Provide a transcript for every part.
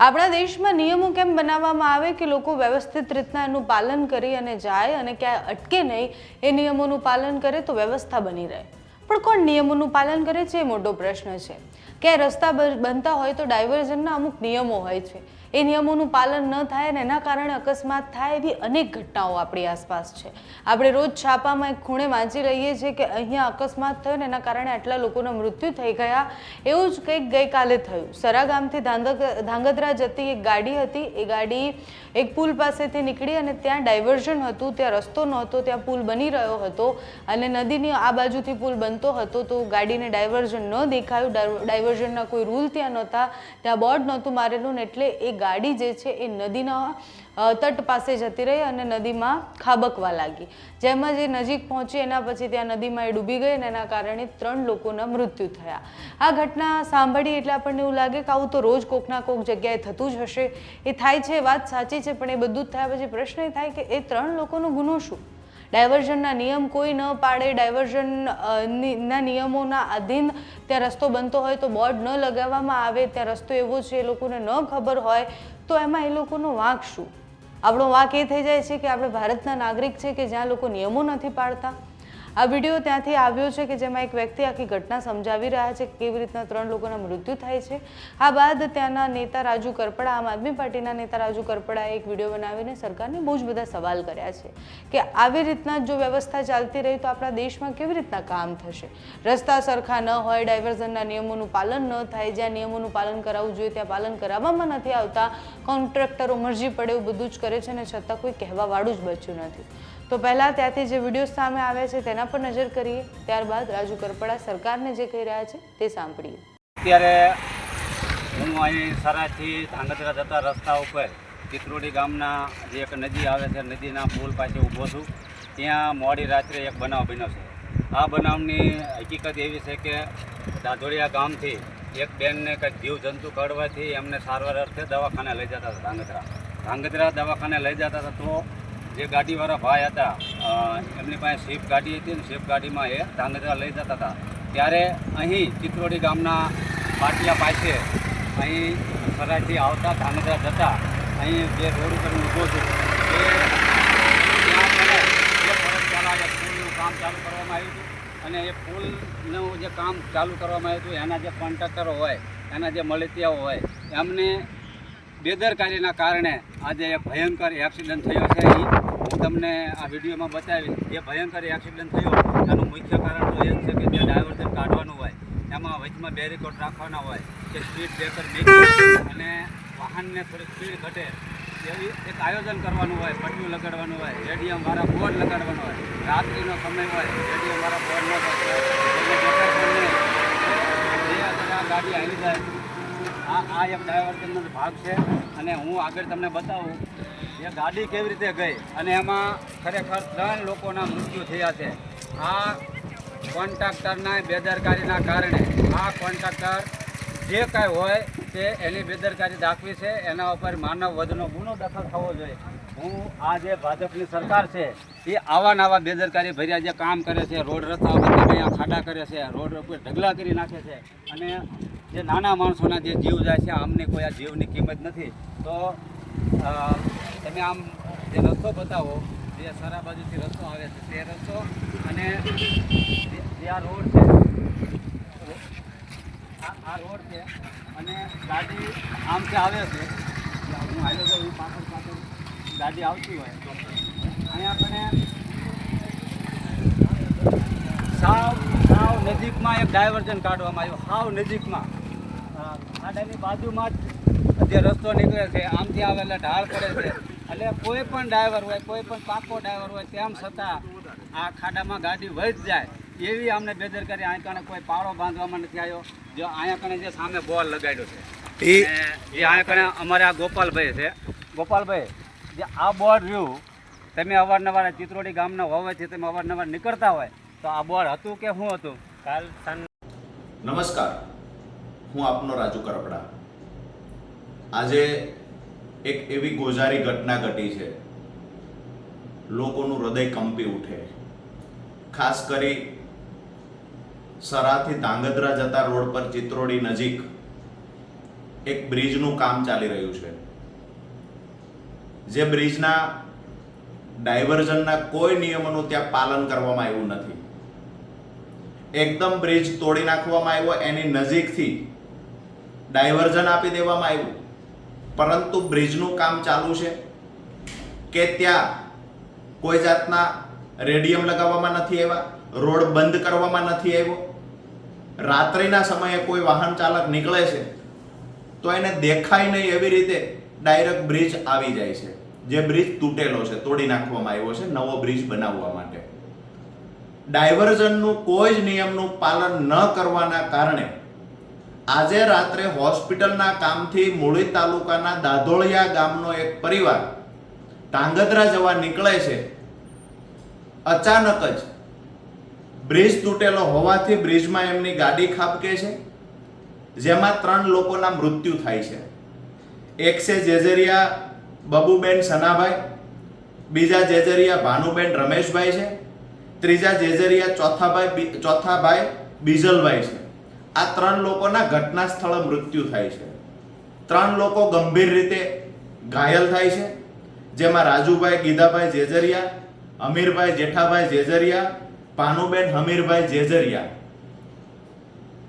આપણા દેશમાં નિયમો કેમ બનાવવામાં આવે કે લોકો વ્યવસ્થિત રીતના એનું પાલન કરી અને જાય અને ક્યાંય અટકે નહીં, એ નિયમોનું પાલન કરે તો વ્યવસ્થા બની રહે. પણ કોણ નિયમોનું પાલન કરે છે? એ મોટો પ્રશ્ન છે. ક્યાંય રસ્તા બનતા હોય તો ડાયવર્ઝનના અમુક નિયમો હોય છે. એ નિયમોનું પાલન ન થાય અને એના કારણે અકસ્માત થાય એવી અનેક ઘટનાઓ આપણી આસપાસ છે. આપણે રોજ છાપામાં એક ખૂણે વાંચી રહીએ છીએ કે અહીંયા અકસ્માત થયો ને એના કારણે આટલા લોકોના મૃત્યુ થઈ ગયા. એવું જ કંઈક ગઈકાલે થયું. સરા ગામથી ધાંગધ્રા જતી એક ગાડી હતી. એ ગાડી એક પુલ પાસેથી નીકળી અને ત્યાં ડાયવર્ઝન હતું. ત્યાં રસ્તો નહોતો. ત્યાં પુલ બની રહ્યો હતો અને નદીની આ બાજુથી પુલ બનતો હતો તો ગાડીને ડાયવર્ઝન ન દેખાયું. ડાય- ડાયવર્ઝનના કોઈ રૂલ ત્યાં નહોતા. ત્યાં બોર્ડ નહોતું મારેલું ને એટલે એ ગાડી જે છે એ નદીના તટ પાસે જતી રહી અને નદીમાં ખાબકવા લાગી. જેમાં જે નજીક પહોંચી, એના પછી ત્યાં નદીમાં એ ડૂબી ગઈ અને એના કારણે ત્રણ લોકોના મૃત્યુ થયા. આ ઘટના સાંભળી એટલે આપણને એવું લાગે કે આવું તો રોજ કોકના કોક જગ્યાએ થતું જ હશે. એ થાય છે વાત સાચી છે, પણ એ બધું જ થયા પછી પ્રશ્ન એ થાય કે એ ત્રણ લોકોનો ગુનો શું? ડાયવર્ઝનના નિયમ કોઈ ન પાડે. ડાયવર્ઝન ના નિયમોના આધીન ત્યાં રસ્તો બનતો હોય તો બોર્ડ ન લગાવવામાં આવે. ત્યાં રસ્તો એવો છે એ લોકોને ન ખબર હોય તો એમાં એ લોકોનો વાંક શું? આપણો વાંક એ થઈ જાય છે કે આપણે ભારતના નાગરિક છે કે જ્યાં લોકો નિયમો નથી પાડતા? આ વીડિયો ત્યાંથી આવ્યો છે કે જેમાં એક વ્યક્તિ આખી ઘટના સમજાવી રહ્યા છે કે કેવી રીતના ત્રણ લોકોના મૃત્યુ થાય છે. આ બાદ ત્યાંના નેતા રાજુ કરપડા, આમ આદમી પાર્ટીના નેતા રાજુ કરપડાએ એક વીડિયો બનાવીને સરકારને બહુ જ બધા સવાલ કર્યા છે કે આવી રીતના જો વ્યવસ્થા ચાલતી રહી તો આપણા દેશમાં કેવી રીતના કામ થશે? રસ્તા સરખા ન હોય, ડાયવર્ઝનના નિયમોનું પાલન ન થાય, જ્યાં નિયમોનું પાલન કરાવવું જોઈએ ત્યાં પાલન કરાવવામાં નથી આવતા, કોન્ટ્રાક્ટરો મરજી પડે એવું બધું જ કરે છે અને છતાં કોઈ કહેવાવાળું જ બચ્યું નથી. તો પહેલાં ત્યાંથી જે વીડિયો સામે આવ્યા છે તેના પર નજર કરીએ. ત્યારબાદ રાજુ કરપડા સરકારને જે કહી રહ્યા છે તે સાંભળીએ. અત્યારે હું અહીં સરાથી ધાંગધ્રા જતા રસ્તા ઉપર ચિત્રોડી ગામના જે એક નદી આવે છે, નદીના પુલ પાસે ઊભો છું. ત્યાં મોડી રાત્રે એક બનાવ બન્યો છે. આ બનાવની હકીકત એવી છે કે દાધોડિયા ગામથી એક બેનને કંઈક જીવ જંતુ કડવાથી એમને સારવાર અર્થે દવાખાને લઈ જતા હતા ધાંગધ્રા. ધાંગધ્રા દવાખાને લઈ જતા હતા તો જે ગાડીવાળા ભાઈ હતા એમની પાસે સ્વિફ્ટ ગાડી હતી ને સ્વિફ્ટ ગાડીમાં એ ધાંગધ્રા લઈ જતા હતા. ત્યારે અહીં ચિત્રોડી ગામના પાટિયા પાસે અહીં સરાઈથી આવતા ધાંગધ્રા જતા અહીં જે રોડ ઉપર ઊભો છું. એ ત્યાં જે કામ ચાલુ કરવામાં આવ્યું હતું. અને એ પુલનું જે કામ ચાલુ કરવામાં આવ્યું હતું, એના જે કોન્ટ્રાક્ટરો હોય, એના જે મળતિયાઓ હોય, એમને બેદરકારીના કારણે આજે ભયંકર એક્સિડન્ટ થયો છે તમને આ વિડીયોમાં બતાવી જે ભયંકર એક્સિડન્ટ થયો. એનું મુખ્ય કારણ તો એ છે કે જે ડાયવર્ઝન કાઢવાનું હોય, એમાં વચમાં બેરીકોટ રાખવાના હોય, કે સ્પીડ બ્રેકર મેકી અને વાહનને થોડીક સ્પીડ ઘટે, એવી એક આયોજન કરવાનું હોય પટ્યું લગાડવાનું હોય, રેડિયમ વાળા બોર્ડ લગાડવાનો હોય, રાત્રિનો સમય હોય, રેડિયમ વાળા બોર્ડ ન ગાડી આવી જાય. આ આ એક ડાયવર્ઝનનો ભાગ છે અને હું આગળ તમને બતાવું એ ગાડી કેવી રીતે ગઈ અને એમાં ખરેખર ત્રણ લોકોના મૃત્યુ થયા છે. આ કોન્ટ્રાક્ટરના બેદરકારીના કારણે, આ કોન્ટ્રાક્ટર જે કાંઈ હોય તે એની બેદરકારી દાખવી છે. એના ઉપર માનવ વધનો ગુનો દાખલ થવો જોઈએ. હું આ જે ભાજપની સરકાર છે, એ આવા નવા બેદરકારી ભર્યા જે કામ કરે છે, રોડ રસ્તા ઉપર ખાડા કરે છે, રોડ ઉપર ઢગલા કરી નાખે છે અને જે નાના માણસોના જે જીવ જાય છે, આમને કોઈ આ જીવની કિંમત નથી. તો તમે આમ જે રસ્તો બતાવો, જે સારા બાજુથી રસ્તો આવે છે, તે રસ્તો અને જે- આ રોડ છે, આ રોડ છે અને ગાડી આમ કે આવે છે હું આવ્યો તો હું પાછળ પાછળ ગાડી આવતી હોય અહીંયા આપણે સાવ સાવ નજીકમાં એક ડાયવર્ઝન કાઢવામાં આવ્યું, સાવ નજીકમાં. ખાડાની બાજુમાં જ જે રસ્તો નીકળે છે આમથી આવેલા ઢાળ પડે છે. એટલે કોઈ પણ ડ્રાઈવર હોય કોઈ પણ પાકો ડ્રાઈવર હોય તેમ છતાં આ ખાડામાં ગાડી વહી જાય. એવી અમને બેદરકારી અહીંયા કણે કોઈ પાળો બાંધવામાં નથી આવ્યો. જો અહીંયા કણે જે સામે બોલ લગાડ્યો છે. એ અહીંયા કણે અમારે આ ગોપાલભાઈ છે. ગોપાલભાઈ જે આ બોર્ડ રહ્યું તમે અવારનવાર આ ચિત્રોડી ગામના હોવાથી તમે અવારનવાર નીકળતા હોય તો આ બોર્ડ હતું કે શું હતું? કાલ નમસ્કાર. હું આપનો રાજુ કરપડા આજે એક એવી ગોઝારી ઘટના ઘટી છે. લોકોનું હૃદય કંપી ઉઠે ખાસ કરી સરાથી ધાંગધ્રા જતા રોડ પર ચિત્રોડી નજીક એક બ્રિજનું કામ ચાલી રહ્યું છે. જે બ્રિજના ડાયવર્ઝનના કોઈ નિયમોનું ત્યાં પાલન કરવામાં આવ્યું નથી. એકદમ બ્રિજ તોડી નાખવામાં આવ્યો, એની નજીકથી ડાયવર્ઝન આપી દેવામાં આવ્યું. પરંતુ બ્રિજનું કામ ચાલુ છે કે ત્યાં કોઈ જાતના રેડિયમ લગાવવામાં નથી આવ્યા, રોડ બંધ કરવામાં નથી આવ્યો, રાત્રિના સમયે કોઈ વાહન ચાલક નીકળે છે, તો એને દેખાય નહીં એવી રીતે ડાયરેક્ટ બ્રિજ આવી જાય છે. જે બ્રિજ તૂટેલો છે, તોડી નાખવામાં આવ્યો છે, નવો બ્રિજ બનાવવા માટે. ડાયવર્ઝનનું કોઈ જ નિયમનું પાલન ન કરવાના કારણે આજે રાત્રે હોસ્પિટલના કામથી મૂળી તાલુકાના દાધોળિયા ગામનો એક પરિવાર ટાંગધ્રા જવા નીકળે છે. અચાનક જ બ્રિજ તૂટેલો હોવાથી બ્રિજમાં એમની ગાડી ખાબકે છે, જેમાં ત્રણ લોકોના મૃત્યુ થાય છે. એક છે જેજરિયા બબુબેન સનાભાઈ, બીજા જેજરિયા ભાનુબેન રમેશભાઈ છે, ત્રીજા જેજરિયા ચોથાભાઈ ચોથાભાઈ બીજલભાઈ છે. આ ત્રણ લોકોના ઘટના સ્થળે મૃત્યુ થાય છે. ત્રણ લોકો ગંભીર રીતે ઘાયલ થાય છે. જેમાં રાજુભાઈ ગીધાભાઈ જેજરિયા, અમીરભાઈ જેઠાભાઈ જેજરિયા ભાનુબેન હમીરભાઈ જેજરિયા.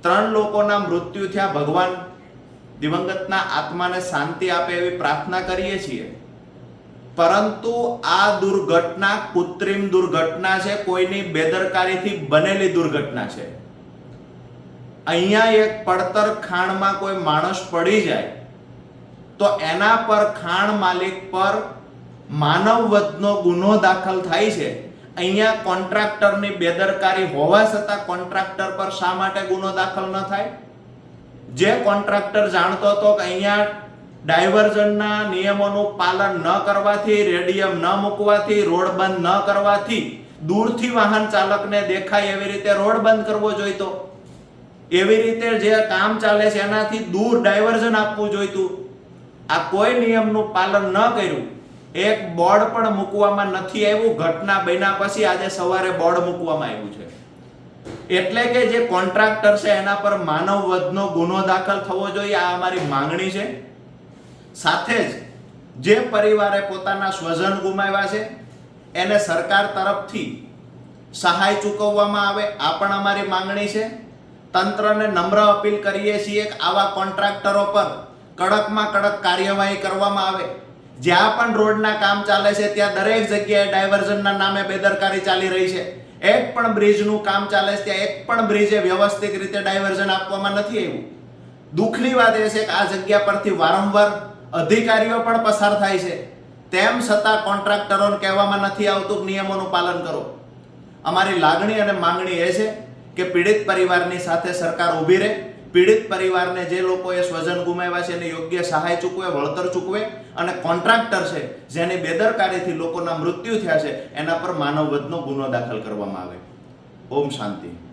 ત્રણ લોકોના મૃત્યુ થયા ભગવાન દિવંગતના આત્માને શાંતિ આપે એવી પ્રાર્થના કરીએ છીએ. પરંતુ આ દુર્ઘટના કૃત્રિમ દુર્ઘટના છે, કોઈની બેદરકારીથી બનેલી દુર્ઘટના છે. અહીંયા એક પડતર ખાણમાં કોઈ માણસ પડી જાય, તો એના પર ખાણ માલિક પર માનવ વધનો ગુનો દાખલ થાય છે. અહીંયા કોન્ટ્રાક્ટરની બેદરકારી હોવા છતાં કોન્ટ્રાક્ટર પર શા માટે ગુનો દાખલ ન થાય? જે કોન્ટ્રાક્ટર જાણતો હતો કે અહીંયા ડાયવર્ઝનના નિયમોનું પાલન ન કરવાથી, રેડિયમ ન મૂકવાથી, રોડ બંધ ન કરવાથી દૂરથી વાહન ચાલકને દેખાય એવી રીતે રોડ બંધ કરવો જોઈતો. એવી રીતે જે કામ ચાલે છે, એનાથી દૂર ડાયવર્ઝન આપવું જોઈતું. આ કોઈ નિયમનું પાલન ન કર્યું. એક બોર્ડ પણ મૂકવામાં નથી આવ્યું. ઘટના બન્યા પછી આજે સવારે બોર્ડ મૂકવામાં આવ્યું છે. એટલે કે જે કોન્ટ્રાક્ટર છે, એના પર માનવ વધનો ગુનો દાખલ થવો જોઈએ, આ અમારી માંગણી છે. સાથે જ જે પરિવારે પોતાના સ્વજન ગુમાવ્યા છે, એને સરકાર તરફથી સહાય ચૂકવવામાં આવે, આ પણ અમારી માંગણી છે. તંત્રને નમ્ર અપીલ કરીએ છીએ કે આવા કોન્ટ્રાક્ટરો પર કડકમાં કડક કાર્યવાહી કરવામાં આવે. જ્યાં પણ રોડના કામ ચાલે છે, ત્યાં દરેક જગ્યાએ ડાયવર્ઝનના નામે બેદરકારી ચાલી રહી છે. એક પણ બ્રિજનું કામ ચાલે છે, ત્યાં એક પણ બ્રિજે વ્યવસ્થિત રીતે ડાયવર્ઝન આપવામાં નથી આવ્યું. દુઃખની વાત એ છે કે આ જગ્યા પરથી વારંવાર અધિકારીઓ પણ પસાર થાય છે. તેમ છતાં કોન્ટ્રાક્ટરોને કહેવામાં નથી આવતું નિયમોનું પાલન કરો. અમારી લાગણી અને માંગણી એ છે કે પીડિત પરિવારની સાથે સરકાર ઊભી રહે, પીડિત પરિવારને જે લોકોએ સ્વજન ગુમાવ્યા છે એને યોગ્ય સહાય ચૂકવે, વળતર ચૂકવે અને કોન્ટ્રાક્ટર છે, જેની બેદરકારીથી લોકોના મૃત્યુ થયા છે, એના પર માનવ વધનો ગુનો દાખલ કરવામાં આવે. ઓમ શાંતિ.